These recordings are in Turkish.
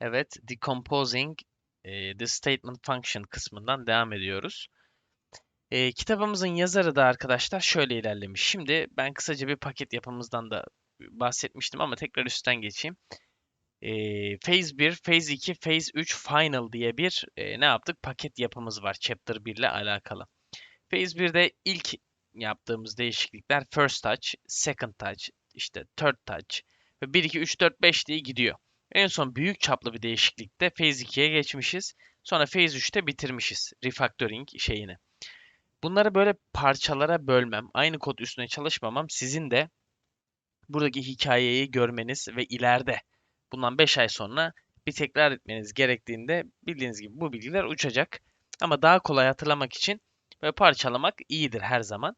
Evet, decomposing e, the statement function kısmından devam ediyoruz. E, kitabımızın yazarı da arkadaşlar şöyle ilerlemiş. Şimdi ben kısaca bir paket yapımızdan da bahsetmiştim ama tekrar üstten geçeyim. E, phase 1, Phase 2, Phase 3, Final diye bir e, ne yaptık? Paket yapımız var Chapter 1 ile alakalı. Phase 1'de ilk yaptığımız değişiklikler First Touch, Second Touch, işte Third Touch ve 1, 2, 3, 4, 5 diye gidiyor. En son büyük çaplı bir değişiklikte Phase 2'ye geçmişiz. Sonra Phase 3'te bitirmişiz refactoring şeyini. Bunları böyle parçalara bölmem, aynı kod üstüne çalışmamam sizin de buradaki hikayeyi görmeniz ve ileride bundan 5 ay sonra bir tekrar etmeniz gerektiğinde bildiğiniz gibi bu bilgiler uçacak. Ama daha kolay hatırlamak için böyle parçalamak iyidir her zaman.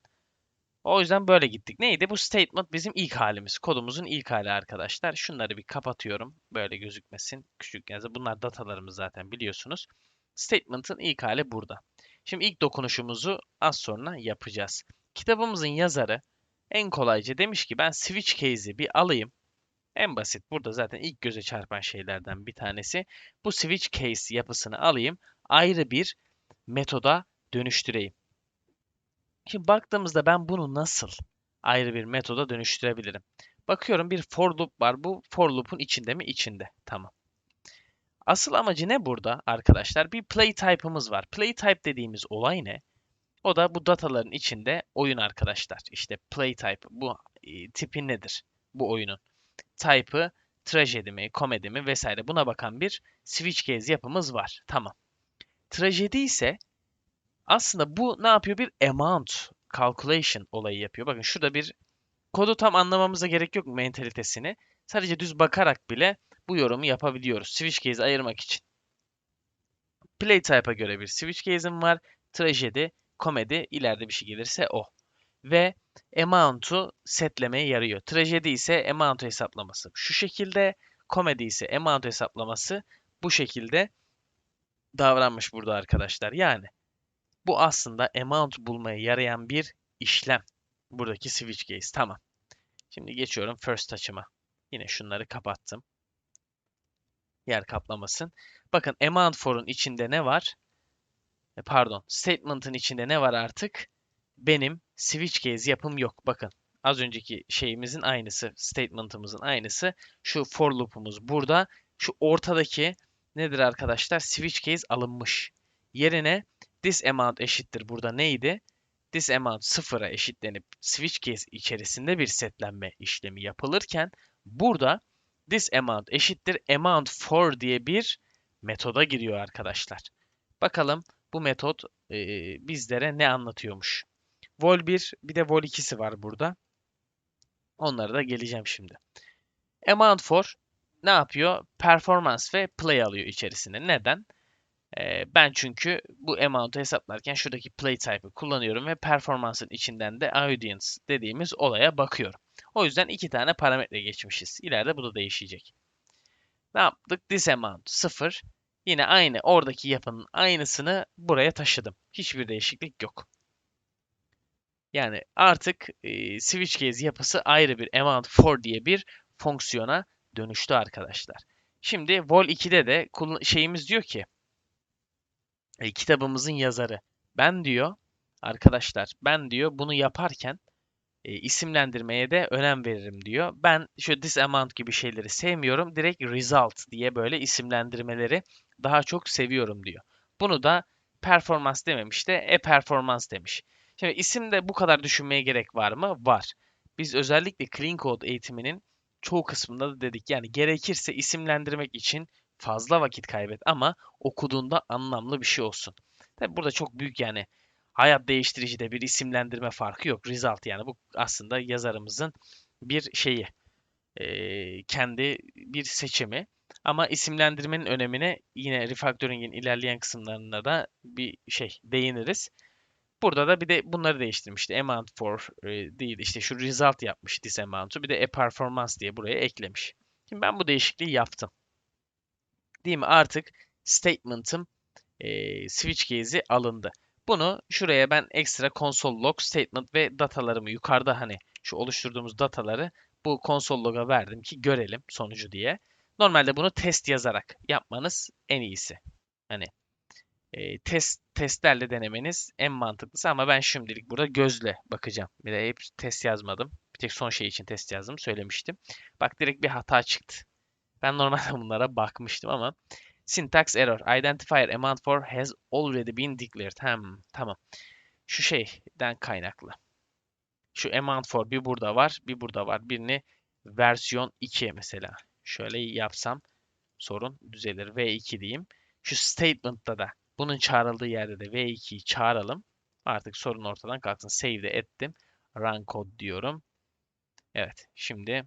O yüzden böyle gittik. Neydi? Bu statement bizim ilk halimiz. Kodumuzun ilk hali arkadaşlar. Şunları bir kapatıyorum. Böyle gözükmesin. Küçük yazı. Bunlar datalarımız zaten biliyorsunuz. Statement'ın ilk hali burada. Şimdi ilk dokunuşumuzu az sonra yapacağız. Kitabımızın yazarı en kolayca demiş ki ben switch case'i bir alayım. En basit burada zaten ilk göze çarpan şeylerden bir tanesi. Bu switch case yapısını alayım. Ayrı bir metoda dönüştüreyim. Şimdi baktığımızda ben bunu nasıl ayrı bir metoda dönüştürebilirim? Bakıyorum bir for loop var. Bu for loop'un içinde mi? İçinde. Tamam. Asıl amacı ne burada arkadaşlar? Bir play type'ımız var. Play type dediğimiz olay ne? O da bu dataların içinde oyun arkadaşlar. İşte play type bu e, tipi nedir bu oyunun? Type'ı trajedi mi, komedi mi vesaire buna bakan bir switch case yapımız var. Tamam. Trajedi ise aslında bu ne yapıyor? Bir amount calculation olayı yapıyor. Bakın şurada bir kodu tam anlamamıza gerek yok mentalitesini. Sadece düz bakarak bile bu yorumu yapabiliyoruz. Switch case ayırmak için. Play type'a göre bir switch case'im var. Trajedi, komedi, ileride bir şey gelirse o. Ve amount'u setlemeye yarıyor. Trajedi ise amount'u hesaplaması şu şekilde. Komedi ise amount'u hesaplaması bu şekilde davranmış burada arkadaşlar. Yani bu aslında amount bulmaya yarayan bir işlem. Buradaki switch case. Tamam. Şimdi geçiyorum first touch'ıma. Yine şunları kapattım. Yer kaplamasın. Bakın amount for'un içinde ne var? E, pardon, statement'ın içinde ne var artık? Benim switch case yapım yok. Bakın az önceki şeyimizin aynısı, statement'ımızın aynısı. Şu for loop'umuz burada. Şu ortadaki nedir arkadaşlar? Switch case alınmış. Yerine this amount eşittir burada neydi? This amount sıfıra eşitlenip switch case içerisinde bir setlenme işlemi yapılırken burada this amount eşittir amount for diye bir metoda giriyor arkadaşlar. Bakalım bu metot e, bizlere ne anlatıyormuş. Vol 1 bir de Vol 2'si var burada. Onlara da geleceğim şimdi. Amount for ne yapıyor? Performance ve play alıyor içerisine. Neden? Ben çünkü bu amount'u hesaplarken şuradaki play type'ı kullanıyorum ve performansın içinden de audience dediğimiz olaya bakıyorum. O yüzden iki tane parametre geçmişiz. İleride bu da değişecek. Ne yaptık? This amount 0. Yine aynı oradaki yapının aynısını buraya taşıdım. Hiçbir değişiklik yok. Yani artık e, switch case yapısı ayrı bir amount for diye bir fonksiyona dönüştü arkadaşlar. Şimdi vol 2'de de şeyimiz diyor ki e, kitabımızın yazarı. Ben diyor arkadaşlar ben diyor bunu yaparken e, isimlendirmeye de önem veririm diyor. Ben şu this amount gibi şeyleri sevmiyorum. Direkt result diye böyle isimlendirmeleri daha çok seviyorum diyor. Bunu da performans dememiş de e-performans demiş. Şimdi isimde bu kadar düşünmeye gerek var mı? Var. Biz özellikle Clean Code eğitiminin çoğu kısmında da dedik. Yani gerekirse isimlendirmek için fazla vakit kaybet ama okuduğunda anlamlı bir şey olsun. Tabi burada çok büyük yani hayat değiştirici de bir isimlendirme farkı yok. Result yani bu aslında yazarımızın bir şeyi. E, kendi bir seçimi. Ama isimlendirmenin önemine yine refactoring'in ilerleyen kısımlarında da bir şey değiniriz. Burada da bir de bunları değiştirmişti. Amount for e, değil işte şu result yapmış this amount'u bir de a performance diye buraya eklemiş. Şimdi ben bu değişikliği yaptım. Değil mi? Artık statement'ım e, switch case'i alındı. Bunu şuraya ben ekstra console log statement ve datalarımı yukarıda hani şu oluşturduğumuz dataları bu console log'a verdim ki görelim sonucu diye. Normalde bunu test yazarak yapmanız en iyisi. Hani e, test testlerle denemeniz en mantıklısı ama ben şimdilik burada gözle bakacağım. Bir de hep test yazmadım. Bir tek son şey için test yazdım söylemiştim. Bak direkt bir hata çıktı. Ben normalde bunlara bakmıştım ama syntax error. Identifier amount for has already been declared. Hem tamam. Şu şeyden kaynaklı. Şu amount for bir burada var, bir burada var. Birini versiyon 2 mesela. Şöyle yapsam sorun düzelir. V2 diyeyim. Şu statement'ta da bunun çağrıldığı yerde de V2'yi çağıralım. Artık sorun ortadan kalksın. Save de ettim. Run code diyorum. Evet. Şimdi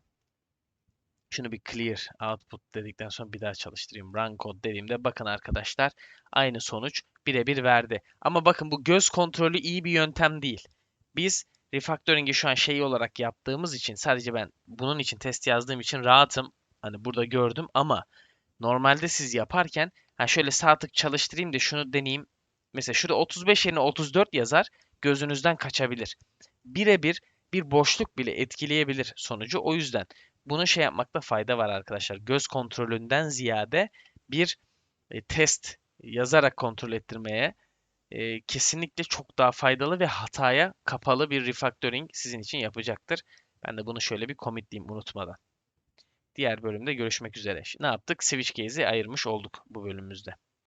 şunu bir clear output dedikten sonra bir daha çalıştırayım. Run code dediğimde bakın arkadaşlar aynı sonuç birebir verdi. Ama bakın bu göz kontrolü iyi bir yöntem değil. Biz refactoring'i şu an şey olarak yaptığımız için sadece ben bunun için test yazdığım için rahatım. Hani burada gördüm ama normalde siz yaparken ha şöyle sağ tık çalıştırayım da şunu deneyeyim. Mesela şurada 35 yerine 34 yazar gözünüzden kaçabilir. Birebir bir boşluk bile etkileyebilir sonucu. O yüzden bunu şey yapmakta fayda var arkadaşlar. Göz kontrolünden ziyade bir e, test yazarak kontrol ettirmeye e, kesinlikle çok daha faydalı ve hataya kapalı bir refactoring sizin için yapacaktır. Ben de bunu şöyle bir commitleyeyim unutmadan. Diğer bölümde görüşmek üzere. Ne yaptık? Switch case'i ayırmış olduk bu bölümümüzde.